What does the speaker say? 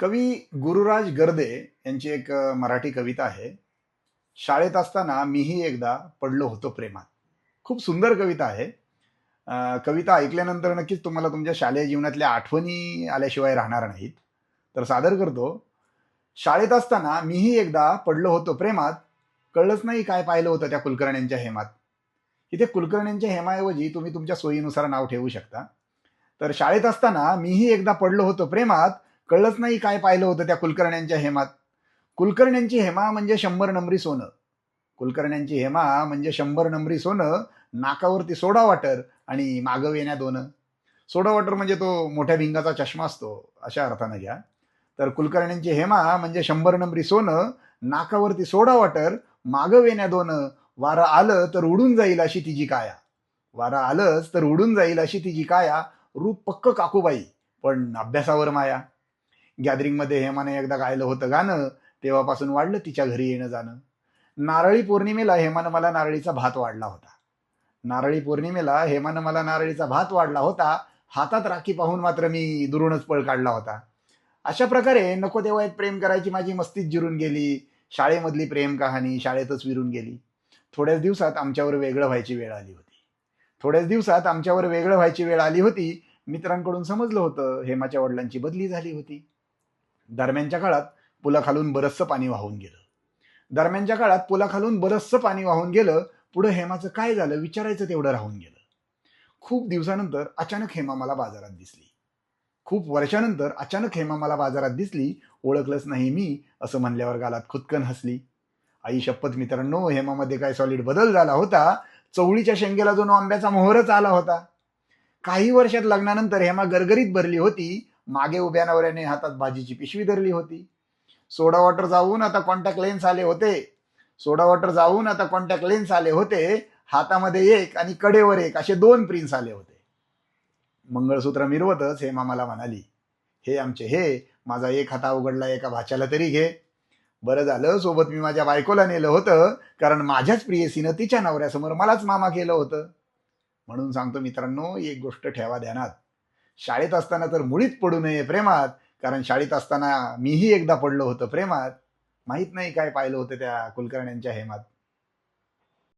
कवी गुरुराज गर्दे यांची एक मराठी कविता आहे. शाळेत असताना मीही एकदा पडलो होतो प्रेमात. खूप सुंदर कविता आहे. कविता ऐकल्यानंतर नक्कीच तुम्हाला तुमच्या शालेय जीवनातल्या आठवणी आल्याशिवाय राहणार नाहीत. तर सादर करतो. शाळेत असताना मीही एकदा पडलो होतो प्रेमात. कळलंच नाही काय पाहिलं होतं त्या कुलकर्ण्यांच्या हेमात. इथे कुलकर्ण्यांच्या हेमाऐवजी तुम्ही तुमच्या सोयीनुसार नाव ठेवू शकता. तर शाळेत असताना मीही एकदा पडलो होतो प्रेमात. कळलंच नाही काय पाहिलं होतं त्या कुलकर्ण्यांच्या हेमात. कुलकर्ण्यांची हेमा म्हणजे शंभर नंबरी सोनं. कुलकर्ण्यांची हेमा म्हणजे शंभर नंबरी सोनं नाकावरती सोडा वाटर आणि मागं येण्या दोन. सोडा वॉटर म्हणजे तो मोठ्या भिंगाचा चष्मा असतो अशा अर्थानं घ्या. तर कुलकर्ण्यांची हेमा म्हणजे शंभर नंबरी सोनं नाकावरती सोडा वाटर मागं वेण्या दोन. वारं आलं तर उडून जाईल अशी तिची काया. वारं आलंच तर उडून जाईल अशी तिची काया. रूप पक्क काकूबाई पण अभ्यासावर माया. गॅदरिंगमध्ये हेमाने एकदा गायलं होतं गाणं तेव्हापासून वाढलं तिच्या घरी येणं जाणं. नारळी पौर्णिमेला हेमानं मला नारळीचा भात वाढला होता. नारळी पौर्णिमेला हेमानं मला नारळीचा भात वाढला होता हातात राखी पाहून मात्र मी दुरूनच पळ काढला होता. अशा प्रकारे नको तेव्हा एक प्रेम करायची माझी मस्तीच जिरून गेली शाळेमधली प्रेम कहाणी शाळेतच विरून गेली. थोड्याच दिवसात आमच्यावर वेगळं व्हायची वेळ आली होती. थोड्याच दिवसात आमच्यावर वेगळं व्हायची वेळ आली होती मित्रांकडून समजलं होतं हेमाच्या वडिलांची बदली झाली होती. दरम्यानच्या काळात पुलाखालून बरचसं पाणी वाहून गेलं. दरम्यानच्या काळात पुलाखालून बरचसं पाणी वाहून गेलं पुढं हेमाचं काय झालं विचारायचं तेवढं राहून गेलं. खूप दिवसानंतर अचानक हेमा मला बाजारात दिसली. खूप वर्षानंतर अचानक हेमा मला बाजारात दिसली ओळखलंच नाही मी असं म्हणल्यावर गालात खुदकन हसली. आई शपथ मित्रांनो हेमामध्ये काय सॉलिड बदल झाला होता? चवळीच्या शेंगेला जो आंब्याचा मोहरच आला होता. काही वर्षात लग्नानंतर हेमा गरगरीत भरली होती मागे उभ्या नवऱ्याने हातात भाजीची पिशवी धरली होती. सोडा वॉटर जाऊन आता कॉन्टॅक्ट लेन्स आले होते. सोडा वॉटर जाऊन आता कॉन्टॅक्ट लेन्स आले होते. हातामध्ये एक आणि कडेवर एक असे दोन प्रिन्स आले होते. मंगळसूत्र मिरवतच हेमा मला म्हणाली हे आमचे हे माझा एक हाता उघडला एका भाच्याला तरी घे. बरं झालं सोबत मी माझ्या बायकोला नेलं होतं कारण माझ्याच प्रियसीनं तिच्या नवऱ्यासमोर मलाच मामा केलं होतं. म्हणून सांगतो मित्रांनो एक गोष्ट ठेवा ध्यानात. शाळेत असताना तर मुळीच पडू नये प्रेमात कारण शाळेत असताना मीही एकदा पडलो होतो प्रेमात. माहीत नाही काय पाहिलं होतं त्या कुलकर्ण्यांच्या हेमात.